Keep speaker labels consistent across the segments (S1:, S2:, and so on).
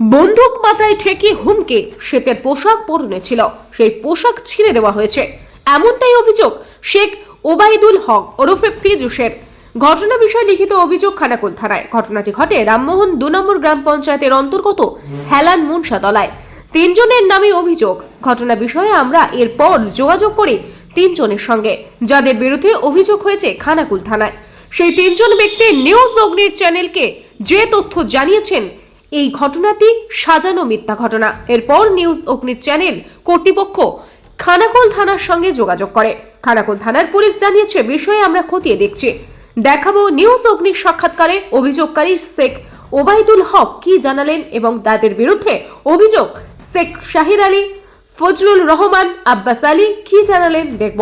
S1: বন্দুক মাথায় ঠেকিয়ে হুমকে, শেখের পোশাক পরনে ছিল। সেই পোশাক ছিঁড়ে দেওয়া হয়েছে। এমনটাই অভিযোগ শেখ ওবায়দুল হক ওরফে ফিজুসের ঘটনা বিষয়ে লিখিত অভিযোগ খানাকুল থানায়। ঘটনাটি ঘটে রামমোহন দু নম্বর গ্রাম পঞ্চায়েতের অন্তর্গত হেলান মুনসাতলায়। তিনজনের নামে অভিযোগ। ঘটনা বিষয়ে আমরা এরপর যোগাযোগ করি তিনজনের সঙ্গে, যাদের বিরুদ্ধে অভিযোগ হয়েছে খানাকুল থানায়। সেই তিনজন ব্যক্তি নিউজ অগ্নির চ্যানেলকে যে তথ্য জানিয়েছেন এই ঘটনাটি সাজানো মিথ্যা ঘটনা। এরপর নিউজ অগ্নির চ্যানেল কর্তৃপক্ষ খানাকুল থানার সঙ্গে যোগাযোগ করে। খানাকুল থানার পুলিশ জানিয়েছে, বিষয়ে আমরা খতিয়ে দেখছি। দেখাবো নিউজ অগ্নির সাক্ষাৎকারে অভিযোগকারী শেখ ওবায়দুল হক কি জানালেন এবং তাদের বিরুদ্ধে অভিযোগ শেখ শাহির আলী ফজলুল রহমান, আব্বাস আলী কি জানালেন দেখব।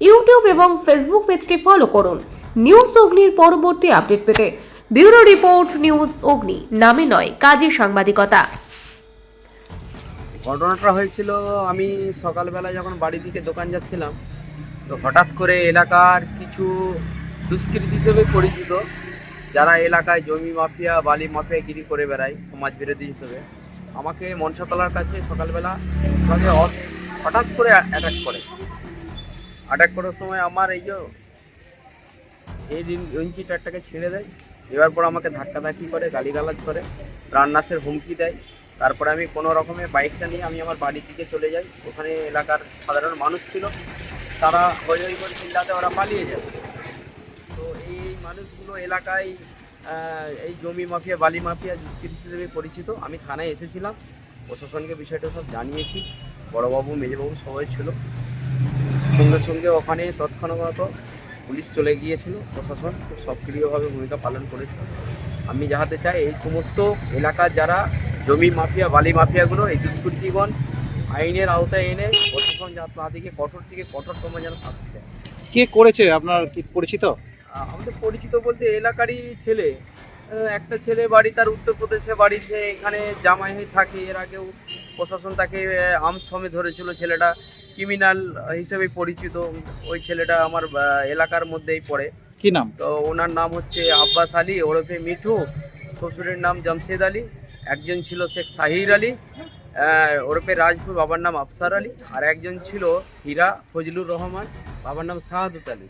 S1: ইউটিউব এবং ফেসবুক পেজটি ফলো করুন। নিউজ অগ্নির পরবর্তী আপডেট পেতে ব্যুরো রিপোর্ট, নিউজ অগ্নি। নামে নয়, কাজে সাংবাদিকতা।
S2: ঘটনাটা হয়েছিল, আমি সকালবেলা যখন বাড়ি দিকে দোকান যাচ্ছিলাম, তো হঠাৎ করে এলাকার কিছু দুষ্কৃতী হিসেবে পরিচিত, যারা এলাকায় জমি মাফিয়া, বালি মাফিয়া গিরি করে বেড়ায় সমাজ বিরোধী হিসেবে, আমাকে মনসাতলার কাছে সকালবেলা আমাকে হঠাৎ করে অ্যাটাক করে। অ্যাটাক করার সময় আমার এই যে এই ইঞ্চি টারটাকে ছেড়ে দেয়। এবার পর আমাকে ধাক্কাধাক্কি করে, গালিগালাজ করে রান্নাসের হুমকি দেয়। তারপরে আমি কোনো রকমে বাইকটা নিয়ে আমি আমার বাড়ির দিকে চলে যাই। ওখানে এলাকার সাধারণ মানুষ ছিল। তারা হই হই করে চিল্লাতে ওরা পালিয়ে যায়। তো এই মানুষগুলো এলাকায় এই জমি মাফিয়া, বালি মাফিয়া হিসেবে পরিচিত। আমি থানায় এসেছিলাম। প্রশাসনকে বিষয়টা সব জানিয়েছি। বড়োবাবু, মেজবাবু সবাই ছিল। সঙ্গে সঙ্গে ওখানে তৎক্ষণাৎ পুলিশ চলে গিয়েছিল প্রশাসন খুব সক্রিয়ভাবে ভূমিকা পালন করেছে। আমি যাহাতে চাই এই সমস্ত এলাকার যারা জমি মাফিয়া বালি মাফিয়াগুলো এই দুষ্কৃতীগণ আইনের আওতায় এনে প্রশাসন যা তাদেরকে কঠোর থেকে কঠোরতম যেন শাস্তি দেয়।
S3: কে করেছে? আপনার কি পরিচিত?
S2: আমাদের পরিচিত বলতে এলাকারই ছেলে। একটা ছেলে বাড়ি তার উত্তরপ্রদেশে বাড়ি সে এখানে জামাই হয়ে থাকে এর আগেও প্রশাসন তাকে আর্মস সমে ধরেছিল। ছেলেটা ক্রিমিনাল হিসেবে পরিচিত। ওই ছেলেটা আমার এলাকার মধ্যেই পড়ে।
S3: কি নাম?
S2: তো ওনার নাম হচ্ছে আব্বাস আলী ওরফে মিঠু শ্বশুরের নাম জামশেদ আলী একজন ছিল শেখ সাহির আলী ওরফে রাজপুর বাবার নাম আফসার আলী আর একজন ছিল হীরা ফজলুর রহমান বাবার নাম শাহাদুত আলী।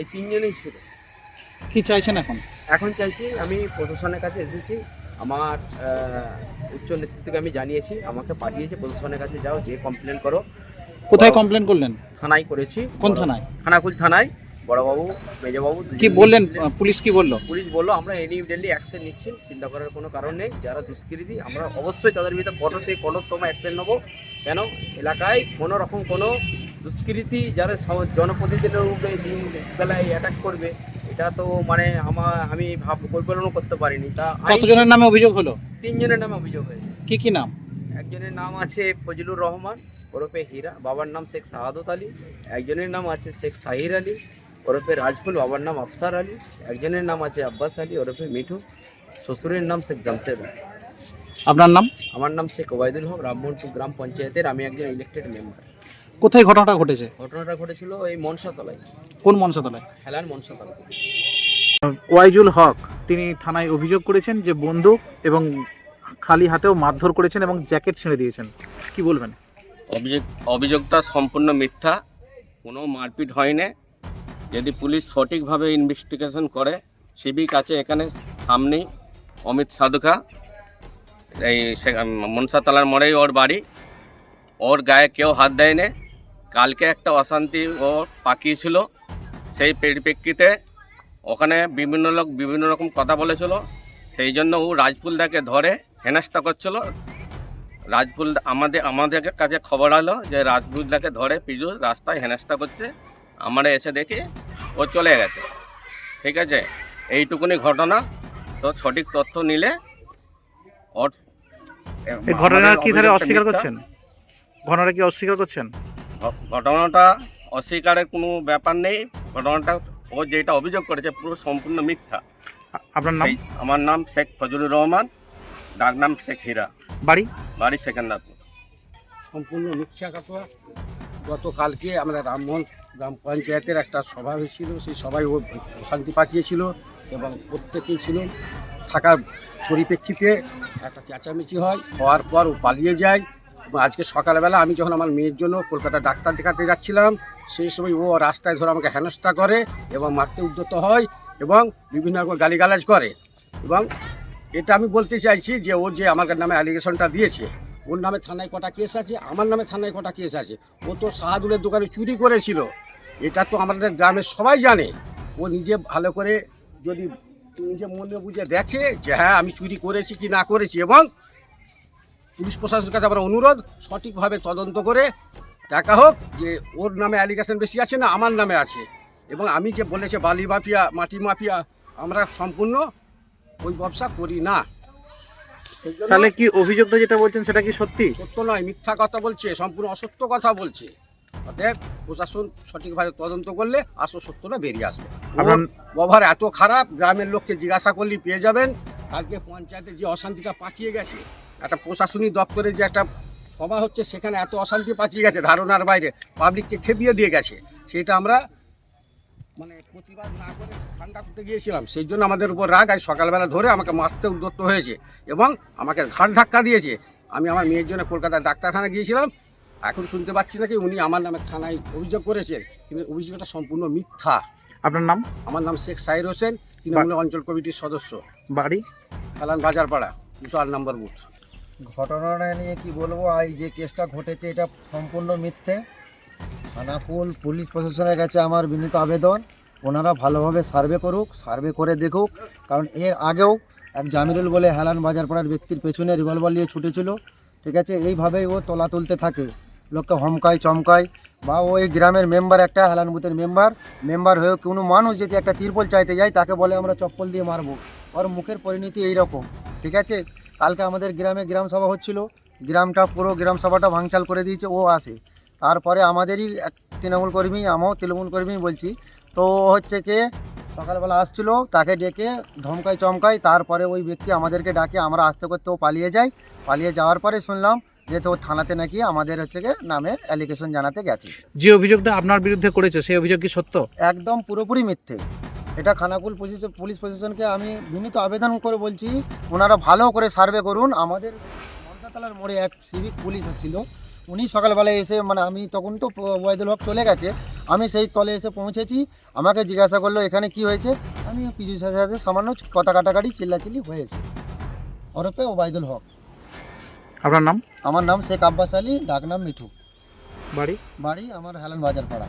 S2: এই তিনজনই ছিল।
S3: কি চাইছেন এখন?
S2: এখন চাইছি আমি প্রশাসনের কাছে এসেছি। আমার উচ্চ নেতৃত্বকে আমি জানিয়েছি আমাকে পাঠিয়েছে প্রশাসনের কাছে যাও যে কমপ্লেন করো।
S3: কোথায় কমপ্লেন করলেন?
S2: থানায় করেছি।
S3: কোন থানায়?
S2: খানাকুল থানায়। বড়বাবু মেজবাবু
S3: কি বললেন? পুলিশ কি বলল?
S2: পুলিশ বলল আমরা ইমিডিয়েটলি অ্যাকশন নিচ্ছি চিন্তা করার কোনো কারণ নেই। যারা দুষ্কৃতী আমরা অবশ্যই তাদের বিরুদ্ধে কঠোর থেকে কঠোরতম অ্যাকশন নেব। কেন? এলাকায় কোনো রকম কোনো দুষ্কৃতী যারা জনপ্রতিনিধিদের উপরে দিন বেলায় অ্যাটাক করবে এটা তো মানে আমার আমি ভাব পরিকল্পনা করতে পারিনি। তা
S3: কতজনের নামে অভিযোগ হলো?
S2: তিনজনের নামে অভিযোগ হয়েছে।
S3: কি কি নাম?
S2: একজনের নাম আছে ফজলুর রহমান ওরফে হীরা বাবার নাম শেখ শাহাদত আলী। একজনের নাম আছে শেখ সাহির আলী ওরফে রাজফুল বাবার নাম আফসার আলী। একজনের নাম আছে আব্বাস আলী ওরফে মিঠু। শ্বশুরের নাম শেখ জামশেদ আলী।
S3: আপনার নাম?
S2: আমার নাম শেখ ওবায়দুল হক রামমোহনপুর গ্রাম পঞ্চায়েতের আমি একজন ইলেক্টেড মেম্বার
S3: কোথায় ঘটনাটা ঘটেছে?
S2: ঘটনাটা ঘটেছিল এই মনসাতলায়।
S3: কোন মনসাতলায়?
S2: খেলার মনসাতলা।
S3: ওয়াইজুল হক তিনি থানায় অভিযোগ করেছেন যে বন্দুক এবং খালি হাতেও মারধর করেছেন এবং জ্যাকেট ছিঁড়ে দিয়েছেন। কি বলবেন?
S4: অভিযোগ অভিযোগটা সম্পূর্ণ মিথ্যা। কোনো মারপিট হয়নি। যদি পুলিশ সঠিকভাবে ইনভেস্টিগেশন করে সিভিক আছে এখানে সামনেই অমিত সাধুকা এই সে- মনসাতলার মোড়েই ওর বাড়ি। ওর গায়ে কেউ হাত দেয়নি। কালকে একটা অশান্তি ও পাকিয়েছিল সেই পরিপ্রেক্ষিতে ওখানে বিভিন্ন লোক বিভিন্ন রকম কথা বলেছিল সেই জন্য ও রাজপুলদাকে ধরে হেনাস্তা করছিল। রাজপুল আমাদের আমাদের কাছে খবর হলো যে রাজপুলদাকে ধরে পিজু রাস্তায় হেনাস্তা করছে আমরা এসে দেখি ও চলে গেছে। ঠিক আছে? এইটুকুনি ঘটনা। তো সঠিক তথ্য নিলে
S3: ঘটনা কি ধরে অস্বীকার করছেন? ঘটনাটা কি অস্বীকার করছেন?
S4: ঘটনাটা অস্বীকারের কোনো ব্যাপার নেই। ঘটনাটা ও যেটা অভিযোগ করেছে পুরো সম্পূর্ণ মিথ্যা।
S3: আপনার নাম?
S4: আমার নাম শেখ ফজলুর রহমান ডাক নাম শেখ হীরা।
S3: বাড়ি?
S4: বাড়ি সেকেন্দারপুর।
S5: সম্পূর্ণ মিথ্যা কথা। গতকালকে আমরা রামমোহন গ্রাম পঞ্চায়েতের একটা সভা হয়েছিল সেই সভায় ও শান্তি পাঠিয়েছিল এবং প্রত্যেকেই ছিল। থাকার পরিপ্রেক্ষিতে একটা চেঁচামেচি হয় হওয়ার পর ও পালিয়ে যায়। আজকে সকালবেলা আমি যখন আমার মেয়ের জন্য কলকাতা ডাক্তার দেখাতে যাচ্ছিলাম, সেই সময় ও রাস্তায় ধরে আমাকে হেনস্থা করে এবং মারতে উদ্যত হয় এবং বিভিন্ন রকম গালিগালাজ করে। এবং এটা আমি বলতে চাইছি যে ও যে আমার নামে অ্যালিগেশনটা দিয়েছে, ওর নামে থানায় কটা কেস আছে, আমার নামে থানায় কটা কেস আছে, ও তো শাহাদুলের দোকানে চুরি করেছিল। এটা তো আমাদের গ্রামের সবাই জানে। ও নিজে ভালো করে যদি নিজে মনে বুঝে দেখে যে হ্যাঁ আমি চুরি করেছি কি না করেছি এবং পুলিশ প্রশাসনের কাছে আমার অনুরোধ সঠিকভাবে তদন্ত করে দেখা হোক যে ওর নামে অ্যালিগেশন বেশি আছে না আমার নামে আছে। এবং আমি যে বলেছে বালি মাফিয়া মাটি মাফিয়া আমরা সম্পূর্ণ ওই ব্যবসা করি না।
S3: তাহলে কি অভিযোগটা যেটা বলছেন সেটা কি সত্যি?
S5: সত্য নয় মিথ্যা কথা বলছে সম্পূর্ণ অসত্য কথা বলছে। অতএব প্রশাসন সঠিকভাবে তদন্ত করলে আসল সত্যটা বেরিয়ে আসবে। ব্যবহার এত খারাপ গ্রামের লোককে জিজ্ঞাসা করলেই পেয়ে যাবেন। কালকে পঞ্চায়েতে যে অশান্তিটা পাঠিয়ে গেছে একটা প্রশাসনিক দপ্তরে যে একটা সভা হচ্ছে সেখানে এত অশান্তি পাঠিয়ে গেছে ধারণার বাইরে পাবলিককে খেপিয়ে দিয়ে গেছে। সেটা আমরা মানে প্রতিবাদ না করে ঠান্ডা করতে গিয়েছিলাম। সেই জন্য আমাদের উপর রাগ আজ সকালবেলা ধরে আমাকে মারতে উদ্যত হয়েছে এবং আমাকে ঘাট ধাক্কা দিয়েছে। আমি আমার মেয়ের জন্য কলকাতার ডাক্তারখানা গিয়েছিলাম। এখন শুনতে পাচ্ছি নাকি উনি আমার নামে থানায় অভিযোগ করেছেন কিন্তু অভিযোগটা সম্পূর্ণ মিথ্যা।
S3: আপনার নাম?
S5: আমার নাম শেখ সাহির হোসেন তৃণমূল অঞ্চল কমিটির সদস্য।
S3: বাড়ি?
S5: খালান বাজারপাড়া দুশো আট নম্বর বুথ।
S6: ঘটনাটা নিয়ে কি বলব? আজ যে কেসটা ঘটেছে, এটা সম্পূর্ণ মিথ্যে। খানাকুল পুলিশ প্রশাসনের কাছে আমার বিনীত আবেদন, ওনারা ভালোভাবে সার্ভে করুক, সার্ভে করে দেখুক। কারণ এর আগেও এক জামিরুল বলে হেলান বাজারপাড়ার ব্যক্তির পেছনে রিভলভার নিয়ে ছুটেছিল, ঠিক আছে? এইভাবেই ও তোলা তুলতে থাকে। লোককে হমকায়, চমকায়। বা ওই গ্রামের মেম্বার একটা, হেলান বুথের মেম্বার মেম্বার হয়েও কোনো মানুষ যদি একটা তিরপল চাইতে যায়, তাকে বলে আমরা চপ্পল দিয়ে মারবো। ওর মুখের পরিণতি এইরকম, ঠিক আছে? কালকে আমাদের গ্রামে গ্রাম সভা হচ্ছিল। গ্রামটা পুরো গ্রাম সভাটা ভাঙচাল করে দিয়েছে ও আসে। তারপরে আমাদেরই এক তৃণমূল কর্মী আমিও তৃণমূল কর্মী বলছি। তো হচ্ছে কে? সকালবেলা আসছিল তাকে ডেকে ধমকায় চমকায় তারপরে ওই ব্যক্তি আমাদেরকে ডাকে আমরা আসতে করতে ও পালিয়ে যাই পালিয়ে যাওয়ার পরে শুনলাম যে তো থানাতে নাকি আমাদের হচ্ছে গিয়ে নামে অ্যালিগেশন জানাতে গেছে।
S3: যে অভিযোগটা আপনার বিরুদ্ধে করেছে সেই অভিযোগ কি সত্য?
S6: একদম পুরোপুরি মিথ্যে। এটা খানাকুল পুলিশ পুলিশ প্রশাসনকে আমি বিনীত আবেদন করে বলছি ওনারা ভালো করে সার্ভে করুন। আমাদের মনসাতলার মোড়ে এক সিভিক পুলিশ ছিল উনি সকালবেলায় এসে মানে আমি তখন তো ওয়াইদুল হক চলে গেছে আমি সেই তলে এসে পৌঁছেছি। আমাকে জিজ্ঞাসা করল এখানে কি হয়েছে? আমি পিজু সাথে সাথে সামান্য কথা কাটাকাটি চিল্লাচিল্লি হয়েছে। ওরফে ওবায়দুল হক।
S3: আপনার নাম?
S6: আমার নাম শেখ আব্বাস আলী ডাকনাম মিঠু।
S3: বাড়ি?
S6: বাড়ি আমার হেলান বাজার পাড়া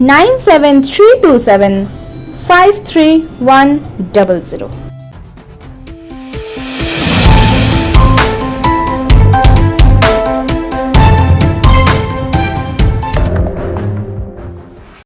S7: 97327